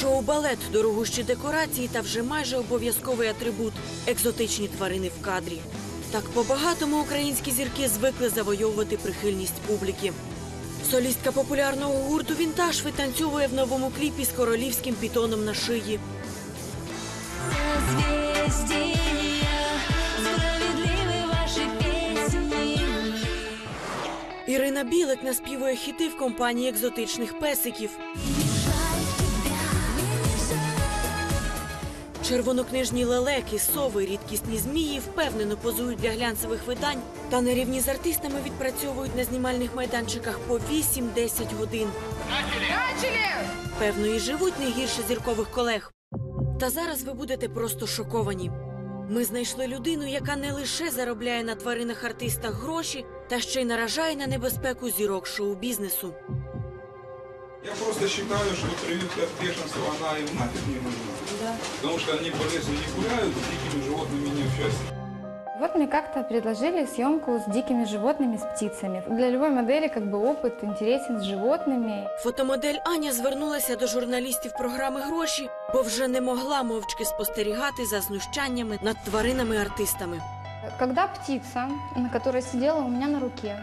Шоу-балет, дорогущі декорації та вже майже обов'язковий атрибут екзотичні тварини в кадрі. Так по-багатому українські зірки звикли завойовувати прихильність публіки. Солістка популярного гурту Вінтаж витанцьовує в новому кліпі з королівським пітоном на шиї. Ірина Білик наспівує хіти в компанії екзотичних песиків. Червонокнижні лелеки, сови, рідкісні змії впевнено позують для глянцевих видань та на рівні з артистами відпрацьовують на знімальних майданчиках по 8-10 годин. Певно, і живуть не гірше зіркових колег. Та зараз ви будете просто шоковані. Ми знайшли людину, яка не лише заробляє на тваринах артистах гроші, та ще й наражає на небезпеку зірок шоу-бізнесу. Я просто считаю, что прививка от бешенства, она им нафиг не нужна. Потому что они по лесу не гуляют, с дикими животными не общаются. Вот мне как-то предложили съемку с дикими животными, с птицами. Для любой модели как бы опыт интересен с животными. Фотомодель Аня звернулася до журналістів програми гроші, бо вже не могла мовчки спостерігати за знущаннями над тваринами-артистами. Когда птица, на которой сидела у меня на руке,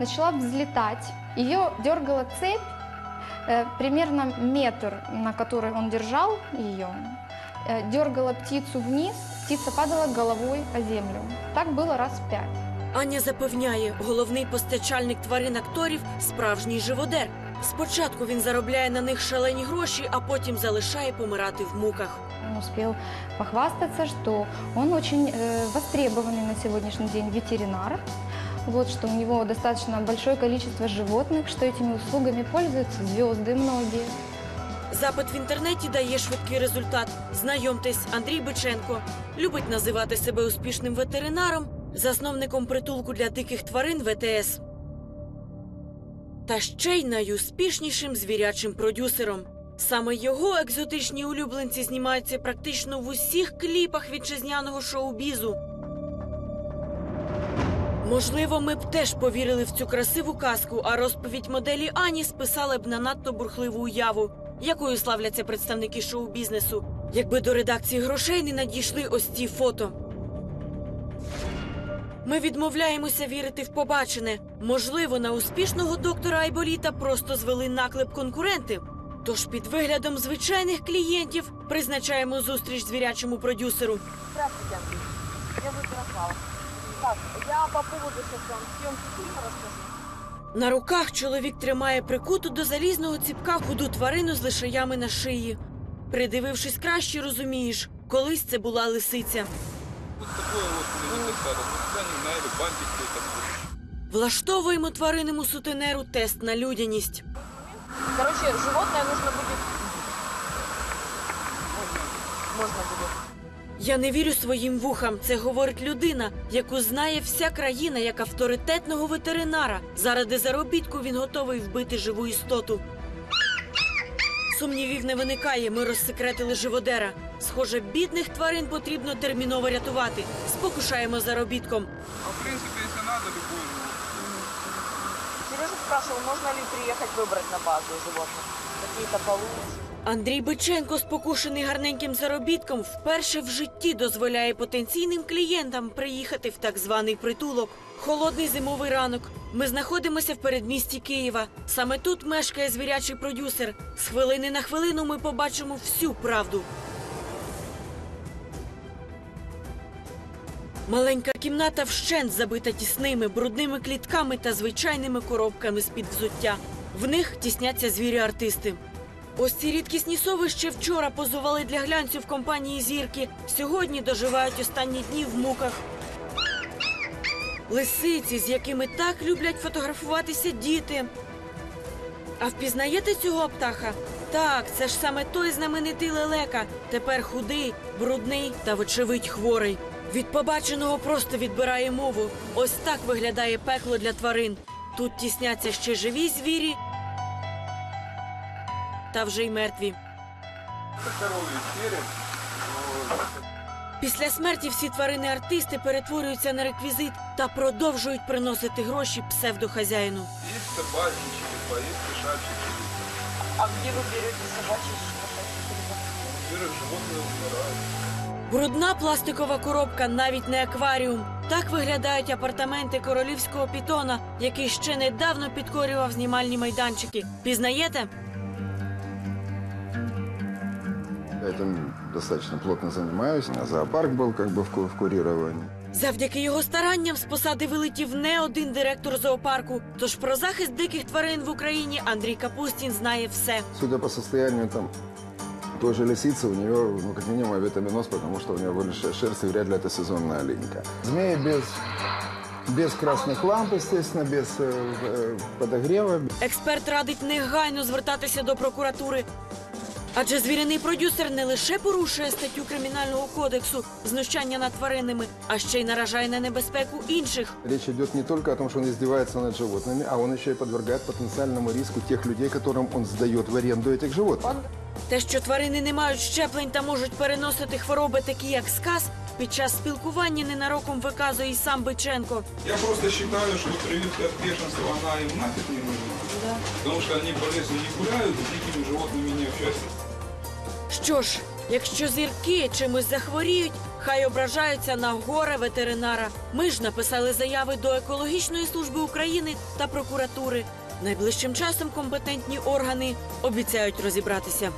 начала взлетать, ее дергала цепь, э, примерно метр, на который он держал ее, э, дергала птицу вниз, птица падала головой о землю. Так было раз пять. Аня запевняє, головний постачальник тварин акторів справжній живодер. Спочатку він заробляє на них шалені гроші, а потім залишає помирати в муках. Он успел похвастаться, что он очень э, востребованный на сегодняшний день ветеринар. Вот, что у него достаточно большое количество животных, что этими услугами пользуются звезды многие. Запит в інтернеті дає швидкий результат. Знайомтесь, Андрій Биченко любить називати себе успішним ветеринаром, засновником притулку для диких тварин ВТС. Та ще й найуспішнішим звірячим продюсером. Саме його екзотичні улюбленці знімаються практично в усіх кліпах вітчизняного шоу-бізу. Можливо, ми б теж повірили в цю красиву казку, а розповідь моделі Ані списали б на надто бурхливу уяву, якою славляться представники шоу-бізнесу, якби до редакції грошей не надійшли ось ці фото. Ми відмовляємося вірити в побачене. Можливо, на успішного доктора Айболіта просто звели наклеп конкуренти. Тож під виглядом звичайних клієнтів призначаємо зустріч звірячому продюсеру. Здравствуйте, Я Ярослава. Так, я по поводу сейчас вам съемки фильма расскажу. На руках чоловік тримає прикуту до залізного ціпка худу тварину з лишаями на шиї. Придивившись краще, розумієш, колись це була лисиця. Вот такое вот бантик какой-то. Влаштовуємо тваринному сутенеру тест на людяність. Короче, животное нужно будет... Можно будет. Я не вірю своїм вухам. Це говорить людина, яку знає вся країна як авторитетного ветеринара. Заради заробітку він готовий вбити живу істоту. Сумнівів не виникає. Ми розсекретили живодера. Схоже, бідних тварин потрібно терміново рятувати. Спокушаємо заробітком. А в принципе, если надо, любой. Сережа спрашивал, можно ли приехать выбрать на базу животных. Какие-то получше. Андрій Биченко, спокушений гарненьким заробітком, вперше в житті дозволяє потенційним клієнтам приїхати в так званий притулок. Холодний зимовий ранок. Ми знаходимося в передмісті Києва. Саме тут мешкає звірячий продюсер. З хвилини на хвилину ми побачимо всю правду. Маленька кімната вщент забита тісними, брудними клітками та звичайними коробками з-під взуття. В них тісняться звірі-артисти. Ось ці рідкісні сови ще вчора позували для глянцю в компанії зірки. Сьогодні доживають останні дні в муках. Лисиці, з якими так люблять фотографуватися діти. А впізнаєте цього птаха? Так, це ж саме той знаменитий лелека. Тепер худий, брудний та, вочевидь, хворий. Від побаченого просто відбирає мову. Ось так виглядає пекло для тварин. Тут тісняться ще живі звірі та вже й мертві. Після смерті всі тварини-артисти перетворюються на реквізит та продовжують приносити гроші псевдохазяїну. Есть собачий черепа, есть кошачий череп. А где вы берете собачьи Брудна пластикова коробка, навіть не акваріум. Так виглядають апартаменти королівського пітона, який ще недавно підкорював знімальні майданчики. Пізнаєте? Я этим достаточно плотно занимаюсь. У меня зоопарк был как бы в, ку- в курировании. Завдяки його старанням з посади вилетів не один директор зоопарку. Тож про захист диких тварин в Україні Андрій Капустін знає все. Судя по состоянию там той же лисицы, у нее, ну, как минимум, авитаминоз, потому что у нее вылезшая шерсть, и вряд ли это сезонная оленька. Змеи без, без красных ламп, естественно, без э, э, подогрева. Експерт радить негайно звертатися до прокуратури. Адже звіряний продюсер не лише порушує статтю кримінального кодексу знущання над тваринами, а ще й наражає на небезпеку інших. Речь идет не только о том, что он издевается над животными, а он еще и подвергает потенциальному риску тех людей, которым он сдает в аренду этих животных. Те, що тварини не мають щеплень та можуть переносити хвороби, такі як сказ, під час спілкування ненароком виказує і сам Биченко. Я просто считаю, что прививка от бешенства, она им нафиг не нужна. Потому что они по лесу не гуляют, с дикими животными не общаются. що ж, якщо зірки чимось захворіють, хай ображаються на горе ветеринара. Ми ж написали заяви до екологічної служби України та прокуратури. Найближчим часом компетентні органи обіцяють розібратися.